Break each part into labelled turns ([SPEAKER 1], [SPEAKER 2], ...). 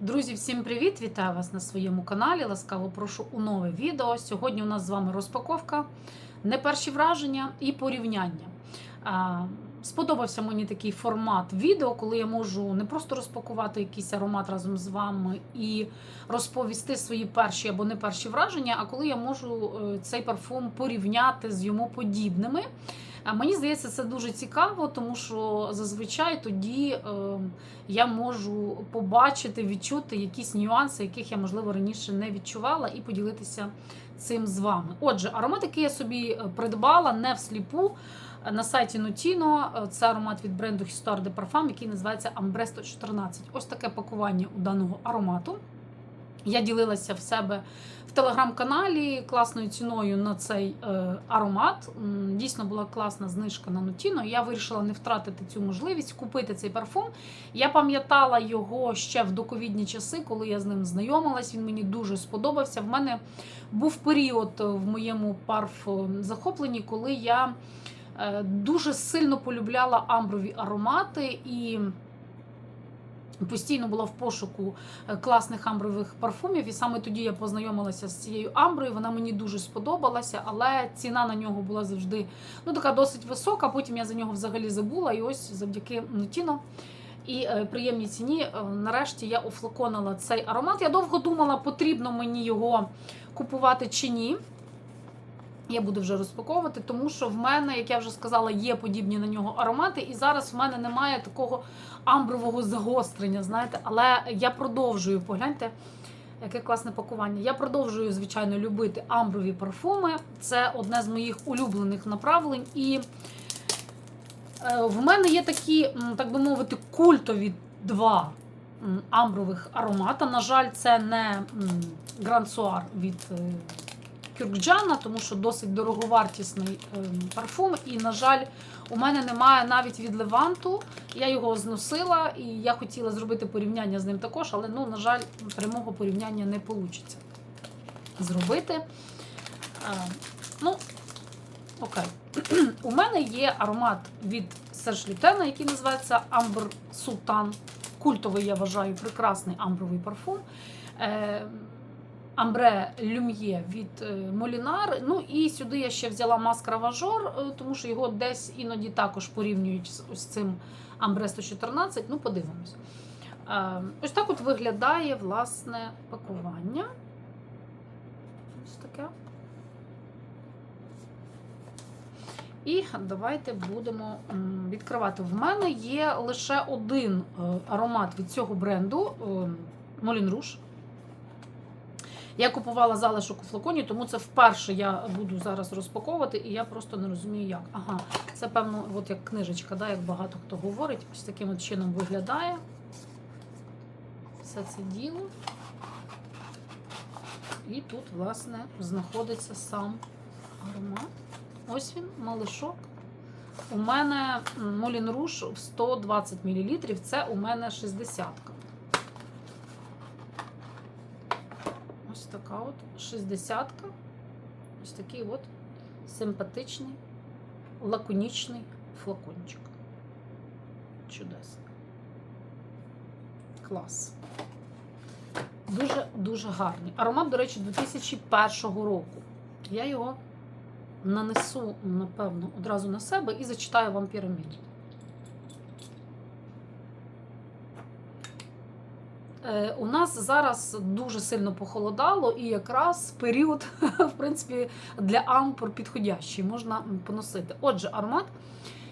[SPEAKER 1] Друзі, всім привіт! Вітаю вас на своєму каналі. Ласкаво прошу у нове відео. Сьогодні у нас з вами розпаковка, не перші враження і порівняння. Сподобався мені такий формат відео, коли я можу не просто розпакувати якийсь аромат разом з вами і розповісти свої перші або не перші враження, а коли я можу е, цей парфум порівняти з йому подібними. Мені здається, це дуже цікаво, тому що зазвичай тоді е, я можу побачити, відчути якісь нюанси, яких я, можливо, раніше не відчувала, і поділитися цим з вами. Отже, аромат, який я собі е, придбала не всліпу. е, На сайті Notino, Е, це аромат від бренду Histoire de Parfum, який називається Ambre 114. Ось таке пакування у даного аромату. Я ділилася в себе в телеграм-каналі класною ціною на цей е, аромат. Дійсно була класна знижка на Notino. Я вирішила не втратити цю можливість купити цей парфум. Я пам'ятала його ще в доковідні часи, коли я з ним знайомилась. Він мені дуже сподобався. В мене був період в моєму парф захопленні, коли я е, дуже сильно полюбляла амброві аромати і. Постійно була в пошуку е, класних амбрових парфумів, і саме тоді я познайомилася з цією амброю. Вона мені дуже сподобалася, але ціна на нього була завжди ну така досить висока. Потім я за нього взагалі забула. І ось завдяки Нутіно і е, приємній ціні. е, Нарешті я офлаконила цей аромат. Я довго думала, потрібно мені його купувати чи ні. Я буду вже розпаковувати, тому що в мене, як я вже сказала, є подібні на нього аромати, і зараз в мене немає такого амбрового загострення, знаєте, але я продовжую, погляньте, яке класне пакування. Я продовжую, звичайно, любити амброві парфуми. Це одне з моїх улюблених направлень. І е, в мене є такі, так би мовити, культові два амбрових аромата. На жаль, це не Гранд Суар від. Е, Кюркджана, тому що досить дороговартісний ем, парфум. І, на жаль, у мене немає навіть від Леванту. Я його зносила і я хотіла зробити порівняння з ним також, але, ну, на жаль, прямого порівняння не вийде зробити. Е, ну, окей. У мене є аромат від Серж Лютена, який називається Амбр Султан. Культовий, я вважаю, прекрасний амбровий парфум. Амбре Люм'є від е, Молінар. Ну і сюди я ще взяла маскара Важор, е, тому що його десь іноді також порівнюють з ось цим Амбре 114. Ну, подивимось. Е, Ось так от виглядає власне пакування. Ось таке. І давайте будемо відкривати. В мене є лише один аромат від цього бренду Молін Руш. Я купувала залишок у флаконі, тому це вперше я буду зараз розпаковувати, і я просто не розумію, як. Ага, це певно, от як книжечка, да, як багато хто говорить, ось таким от чином виглядає. Все це діло. І тут, власне, знаходиться сам аромат. Ось він, малишок. У мене Молін Руш в 120 мл, це у мене 60 -ка. Ось така от 60 -ка. Ось такий от симпатичний, лаконічний флакончик. Чудесно. Клас. Дуже-дуже гарний. Аромат, до речі, 2001 року. Я його нанесу, напевно, одразу на себе і зачитаю вам піраміду. У нас зараз дуже сильно похолодало, і якраз період, в принципі, для ампур підходящий, можна поносити. Отже, аромат,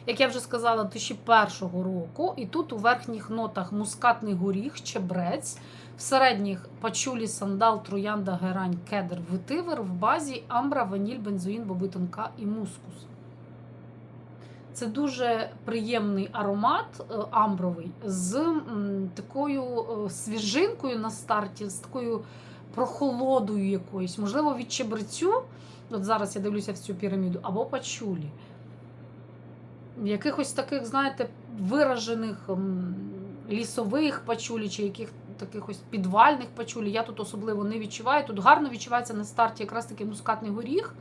[SPEAKER 1] як я вже сказала, 2001 року, і тут у верхніх нотах мускатний горіх, чебрець, в середніх пачулі, сандал, троянда, герань, кедр, ветивер, в базі амбра, ваніль, бензоїн, боби тонка і мускус. Це дуже приємний аромат е, амбровий з такою е, свіжинкою на старті, з такою прохолодою якоюсь. Можливо, від чебрецю, от зараз я дивлюся в цю піраміду, або пачулі. Якихось таких, знаєте, виражених лісових пачулі чи яких таких ось підвальних пачулі. Я тут особливо не відчуваю. Тут гарно відчувається на старті якраз такий мускатний горіх.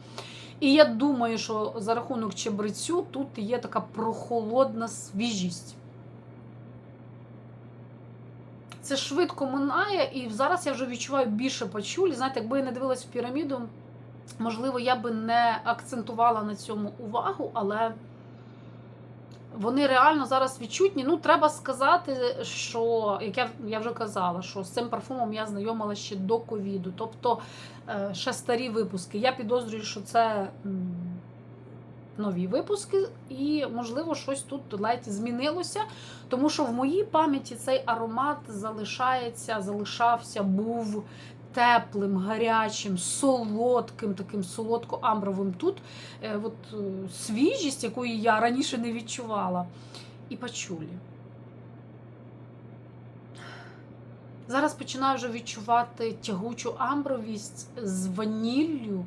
[SPEAKER 1] І я думаю, що за рахунок чебрецю тут є така прохолодна свіжість. Це швидко минає, і зараз я вже відчуваю більше пачулі. Знаєте, якби я не дивилась в піраміду, можливо, я би не акцентувала на цьому увагу, але вони реально зараз відчутні. Ну, треба сказати, що, як я, я вже казала, що з цим парфумом я знайомила ще до ковіду, тобто е, ще старі випуски. Я підозрюю, що це нові випуски, і, можливо, щось тут ледь змінилося, тому що в моїй пам'яті цей аромат залишається, залишався, був теплим, гарячим, солодким, таким солодко-амбровим. Тут е, от, е, свіжість, якої я раніше не відчувала, і пачулі. Зараз починаю вже відчувати тягучу амбровість з ваніллю.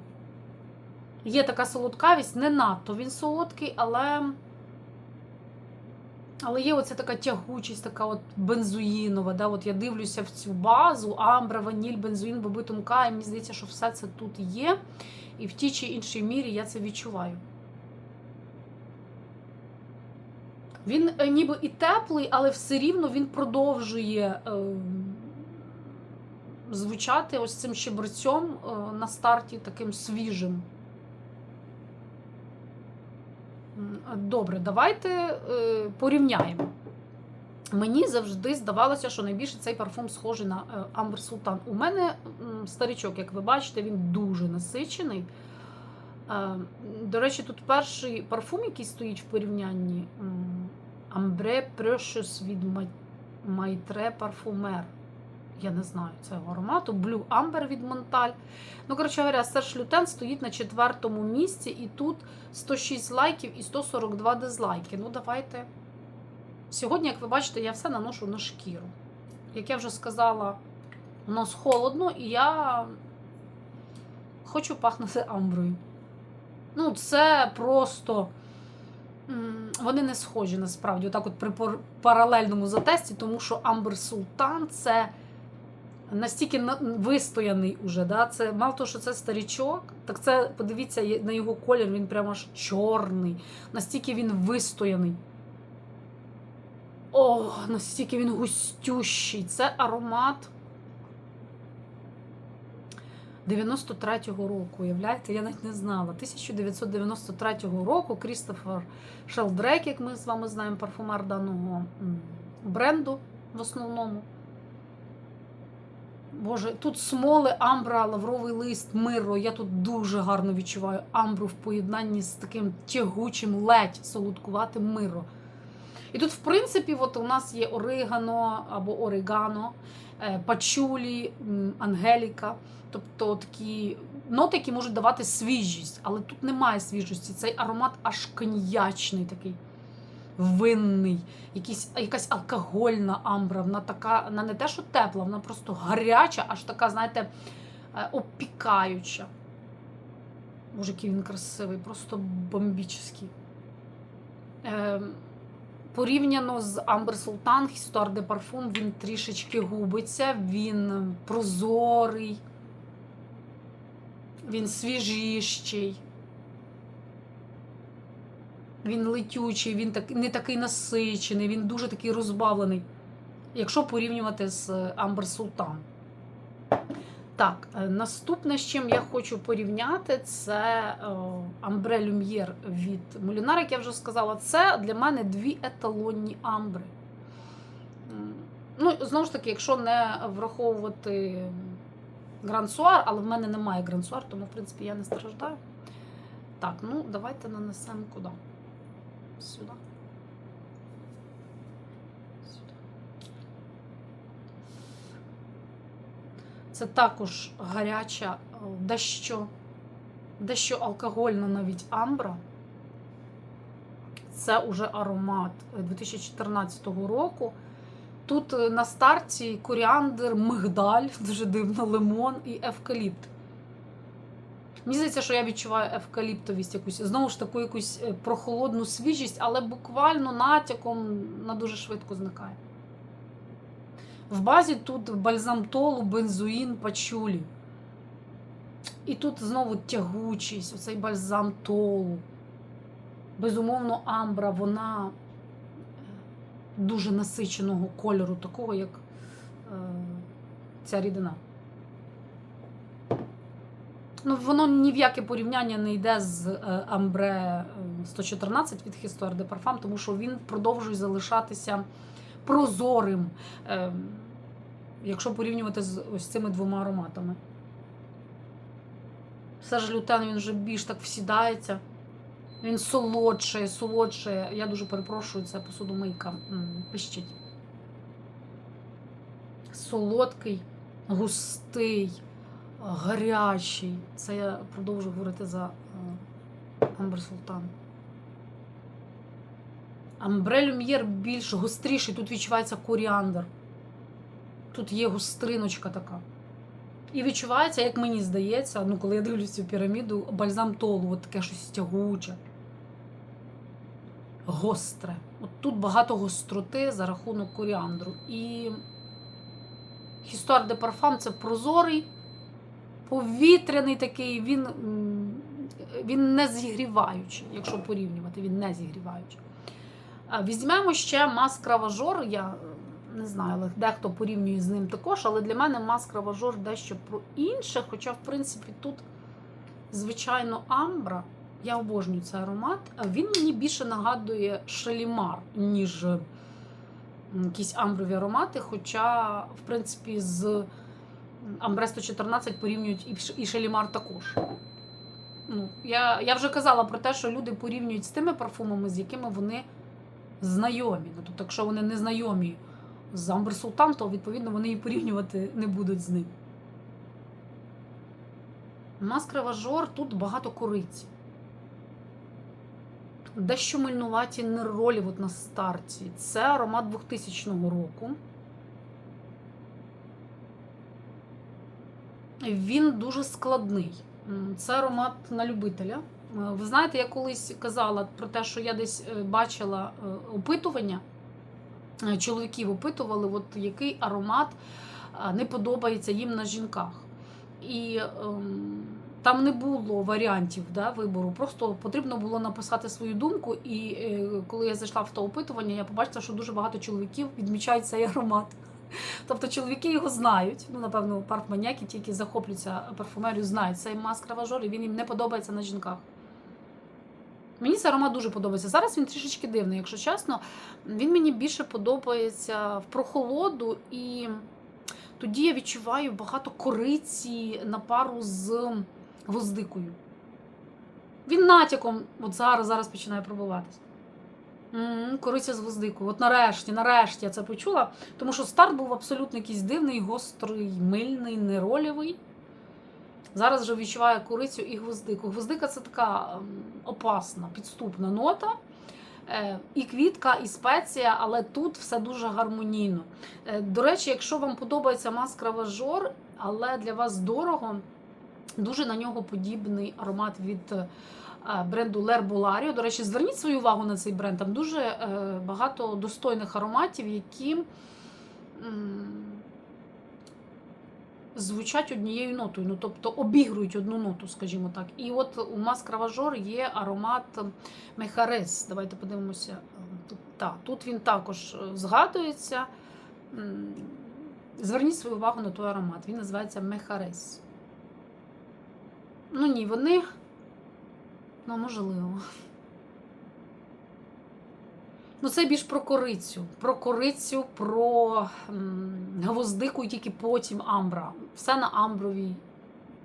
[SPEAKER 1] Є така солодкавість, не надто він солодкий, але. Але є оця така тягучість, така от бензуїнова. Да? От я дивлюся в цю базу, амбра, ваніль, бензуїн, бобитум К, і мені здається, що все це тут є. І в тій чи іншій мірі я це відчуваю. Він е, ніби і теплий, але все рівно він продовжує е, звучати ось цим щеберцем е, на старті таким свіжим. М, Добре, давайте е, порівняємо. Мені завжди здавалося, що найбільше цей парфум схожий на е, Амбер Султан. У мене старичок, як ви бачите, він дуже насичений. Е, До речі, тут перший парфум, який стоїть в порівнянні Амбре Precious від Майтре Парфумер. Я не знаю цього аромату. Blue Amber від Монталь. Ну, коротше говоря, Серж Лютен стоїть на четвертому місці, і тут 106 лайків і 142 дизлайки. Ну, давайте. Сьогодні, як ви бачите, я все наношу на шкіру. Як я вже сказала, у нас холодно, і я хочу пахнути амброю. Ну, це просто. Вони не схожі насправді, отак от при паралельному затесті, тому що Амбер Султан це настільки вистояний уже. Да? Це мало того, що це старічок, так це подивіться на його колір, він прямо аж чорний, настільки він вистояний. О, настільки він густющий. Це аромат 93-го року. Уявляєте, я навіть не знала. 1993 року Крістофер Шелдрейк, як ми з вами знаємо, парфумер даного бренду в основному. Боже, тут смоли, амбра, лавровий лист, миро. Я тут дуже гарно відчуваю амбру в поєднанні з таким тягучим, ледь солодкуватим миро. І тут, в принципі, от у нас є оригано або орегано, е, пачулі, ангеліка. Тобто такі ноти, які можуть давати свіжість, але тут немає свіжості. Цей аромат аж коньячний такий, винний, якийсь, якась алкогольна амбра. Вона така, вона не те, що тепла, вона просто гаряча, аж така, знаєте, е, опікаюча. Боже, який він красивий, просто бомбічний. Е, порівняно з Amber Sultan, Histoire de Parfum, він трішечки губиться, він прозорий, він свіжіщий, він летючий, він так, не такий насичений, він дуже такий розбавлений, якщо порівнювати з Amber Sultan. Так, е, наступне, з чим я хочу порівняти, це Амбре Люм'єр від Мулінар, як я вже сказала, це для мене дві еталонні амбри. Ну, знову ж таки, якщо не враховувати грансуар, але в мене немає грансуар, тому, в принципі, я не страждаю. Так, ну давайте нанесемо куди? Сюди. Сюди. Це також гаряча, е, дещо, дещо алкогольна навіть амбра. Це уже аромат 2014 року. Тут е, на старті коріандр, мигдаль, дуже дивно, лимон і евкаліпт. Мені здається, що я відчуваю евкаліптовість якусь, знову ж таку якусь е, прохолодну свіжість, але буквально натяком на дуже швидко зникає. В базі тут бальзам толу, бензуїн, пачулі. І тут знову тягучість, оцей бальзам толу. Безумовно, амбра, вона е, дуже насиченого кольору, такого, як е, ця рідина. Ну, воно ні в яке порівняння не йде з е, Амбре е, 114 від Histoire de Parfum, тому що він продовжує залишатися прозорим, е, якщо порівнювати з ось цими двома ароматами. Все ж лютен він вже більш так всідається. Він солодший, солодший. Я дуже перепрошую, це посудомийка пищить. Солодкий, густий, гарячий. Це я продовжу говорити за е, Амбер Султан. Люм'єр більш гостріший, тут відчувається коріандр. Тут є гостриночка така. І відчувається, як мені здається, ну коли я дивлюся цю піраміду, бальзам толу, от таке щось тягуче. Гостре. От тут багато гостроти за рахунок коріандру. І Histoire de Parfum це прозорий, повітряний такий, він, він не зігріваючий, якщо порівнювати, він не зігріваючий. Візьмемо ще маскра важор. Я не знаю, але дехто порівнює з ним також, але для мене маскра важор дещо про інше. Хоча, в принципі, тут, звичайно, амбра. Я обожнюю цей аромат. Він мені більше нагадує шалімар, ніж якісь амброві аромати. Хоча, в принципі, з Амбре 114 порівнюють і Ш- і шалімар також. Ну, я, я вже казала про те, що люди порівнюють з тими парфумами, з якими вони знайомі. Ну, тобто, якщо вони не знайомі з Амбер Султан, то відповідно вони і порівнювати не будуть з ним. Маскра важор тут багато кориці. Дещо мильнуваті неролі от на старті. Це аромат 2000 року. Він дуже складний. Це аромат на любителя. Е, Ви знаєте, я колись казала про те, що я десь е, бачила е, опитування. Чоловіків опитували, от який аромат не подобається їм на жінках. І ем, там не було варіантів да, вибору. Просто потрібно було написати свою думку. І е, коли я зайшла в те опитування, я побачила, що дуже багато чоловіків відмічають цей аромат. Тобто чоловіки його знають. Ну, напевно, парфманіяки, ті, які захоплюються парфумерію, знають цей маскра важор, і він їм не подобається на жінках. Мені цей аромат дуже подобається. Зараз він трішечки дивний, якщо чесно. Він мені більше подобається в прохолоду, і тоді я відчуваю багато кориці на пару з гвоздикою. Він натяком, от зараз, зараз починає пробуватися. Кориця з гвоздикою. От нарешті, нарешті я це почула. Тому що старт був абсолютно якийсь дивний, гострий, мильний, неролєвий. Зараз вже відчуваю корицю і гвоздику. Гвоздика це така ем, опасна, підступна нота. Е, І квітка, і спеція, але тут все дуже гармонійно. Е, До речі, якщо вам подобається маскра важор, але для вас дорого, дуже на нього подібний аромат від бренду L'Herbolario. До речі, зверніть свою увагу на цей бренд. Там дуже е, багато достойних ароматів, які звучать однією нотою, ну тобто обігрують одну ноту, скажімо так. І от у Маскра Важор є аромат Мехарес. Давайте подивимося. Тут, та, тут він також е, згадується. Зверніть свою увагу на той аромат. Він називається Мехарес. Ну ні, вони. Ну, можливо. Ну, це більш про корицю. Про корицю, про гвоздику тільки потім амбра. Все на амбровій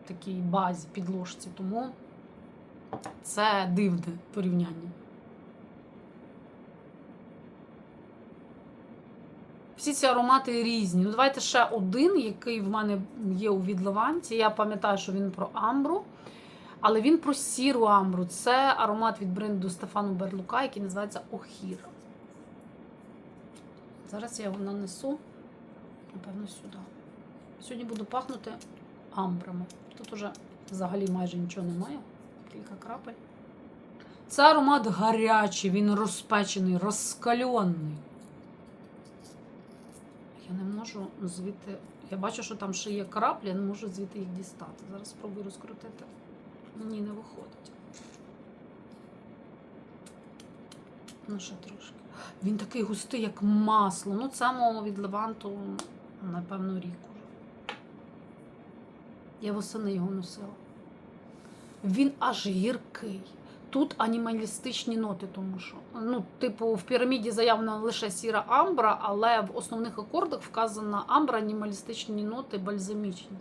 [SPEAKER 1] такій базі, підложці. Тому це дивне порівняння. Всі ці аромати різні. Ну, давайте ще один, який в мене є у відливанці. Я пам'ятаю, що він про амбру. Але він про сіру амбру. Це аромат від бренду Стефану Берлука, який називається Охір. Зараз я його нанесу, напевно, сюди. Сьогодні буду пахнути амбрами. Тут уже взагалі майже нічого немає. Кілька крапель. Це аромат гарячий, він розпечений, розкальонний. Я не можу звідти. Я бачу, що там ще є краплі, я не можу звідти їх дістати. Зараз спробую розкрутити. Ні, не виходить. Ну, ще трошки. Він такий густий, як масло. Ну, це від Леванту, напевно, рік уже. Я восени його носила. Він аж гіркий. Тут анімалістичні ноти, тому що ну, типу, в піраміді заявлена лише сіра амбра, але в основних акордах вказана амбра, анімалістичні ноти, бальзамічні.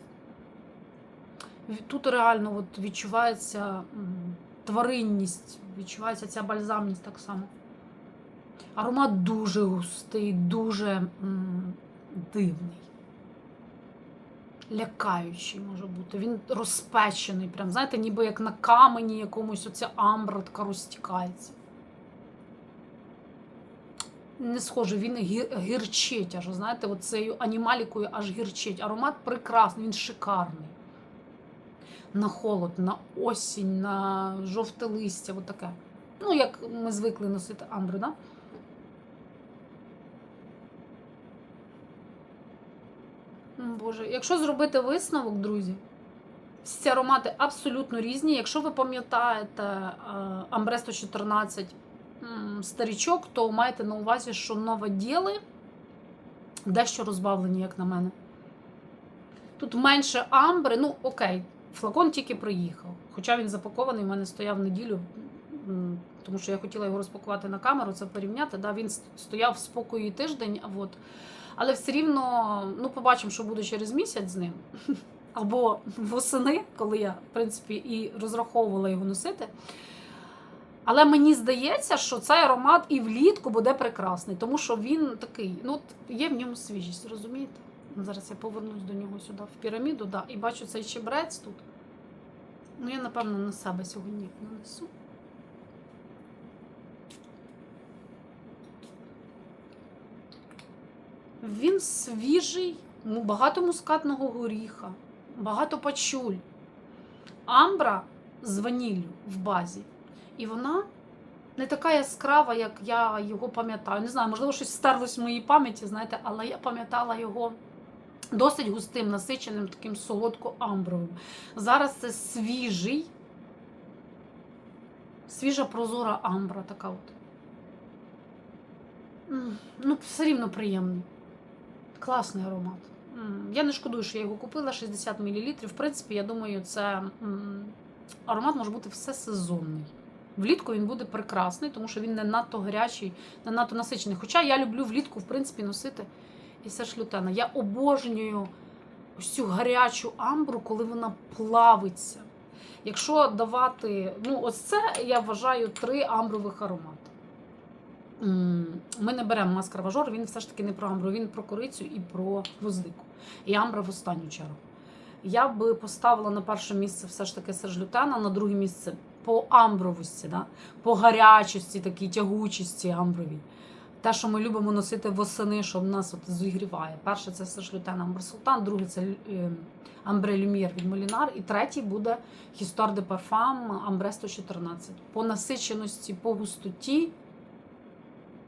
[SPEAKER 1] Тут реально от відчувається тваринність, відчувається ця бальзамність так само. Аромат дуже густий, дуже м, дивний. Лякаючий може бути. Він розпечений, прям, знаєте, ніби як на камені якомусь оця амбра така розтікається. Не схоже, він гір, гірчить аж, знаєте, оцею анімалікою аж гірчить. Аромат прекрасний, він шикарний. На холод, на осінь, на жовте листя, от таке. Ну, як ми звикли носити амбри, да? Боже, якщо зробити висновок, друзі, всі ці аромати абсолютно різні. Якщо ви пам'ятаєте Амбре 114 старічок, то маєте на увазі, що новоділи дещо розбавлені, як на мене. Тут менше амбри, ну окей, флакон тільки приїхав. Хоча він запакований, у мене стояв неділю, тому що я хотіла його розпакувати на камеру, це порівняти. Да, він стояв в спокої тиждень, от. Але все рівно, ну, побачимо, що буде через місяць з ним. Або восени, коли я, в принципі, і розраховувала його носити. Але мені здається, що цей аромат і влітку буде прекрасний, тому що він такий, ну, є в ньому свіжість, розумієте? Зараз я повернусь до нього сюди, в піраміду, да, і бачу цей чебрець тут. Ну, я, напевно, на себе сьогодні нанесу. Він свіжий, ну, багато мускатного горіха, багато пачуль. Амбра з ваніллю в базі. І вона не така яскрава, як я його пам'ятаю. Не знаю, можливо, щось стерлось в моїй пам'яті, знаєте, але я пам'ятала його досить густим, насиченим, таким солодко-амбровим. Зараз це свіжий, свіжа прозора амбра така от. Ну, все рівно приємний. Класний аромат. Я не шкодую, що я його купила 60 мл. В принципі, я думаю, це аромат може бути всесезонний. Влітку він буде прекрасний, тому що він не надто гарячий, не надто насичений. Хоча я люблю влітку, в принципі, носити і Серж Лютена. Я обожнюю ось цю гарячу амбру, коли вона плавиться. Якщо давати, ну, ось це я вважаю три амбрових аромати. Ми не беремо маскар важор, він все ж таки не про амбру, він про корицю і про гвоздику. І амбра в останню чергу. Я би поставила на перше місце все ж таки Серж Лютена, на друге місце по амбровості, да? по гарячості, такій тягучості амбровій. Те, що ми любимо носити восени, що нас от зігріває. Перше це Серж Лютен Амбр Султан, друге це е, Амбре Люмір від Молінар, і третій буде Histoire de Parfum Амбре 114. По насиченості, по густоті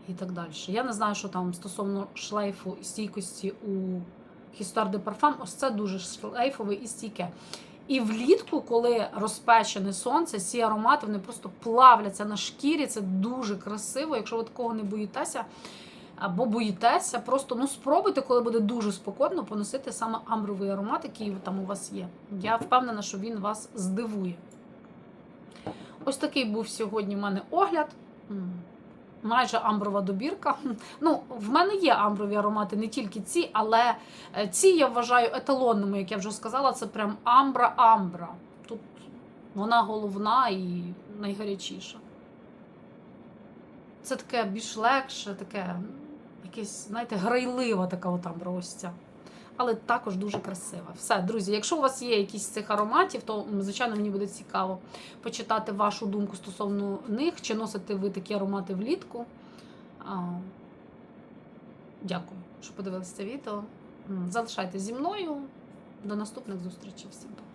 [SPEAKER 1] і так далі. Я не знаю, що там стосовно шлейфу і стійкості у Histoire de Parfum. Ось це дуже шлейфове і стійке. І влітку, коли розпечене сонце, ці аромати вони просто плавляться на шкірі. Це дуже красиво. Якщо ви такого не боїтеся або боїтеся, просто ну спробуйте, коли буде дуже спокійно, поносити саме амбровий аромат, який там у вас є. Я впевнена, що він вас здивує. Ось такий був сьогодні в мене огляд. Майже амброва добірка. Ну, в мене є амброві аромати, не тільки ці, але е, ці я вважаю еталонними, як я вже сказала, це прям амбра-амбра. Тут вона головна і найгарячіша. Це таке більш легше, таке якесь, знаєте, грайлива така от амбра ось ця. Але також дуже красива. Все, друзі, якщо у вас є якісь цих ароматів, то звичайно мені буде цікаво почитати вашу думку стосовно них, чи носите ви такі аромати влітку. Дякую, що подивилися це відео. Залишайтесь зі мною. До наступних зустрічей. Всім пока.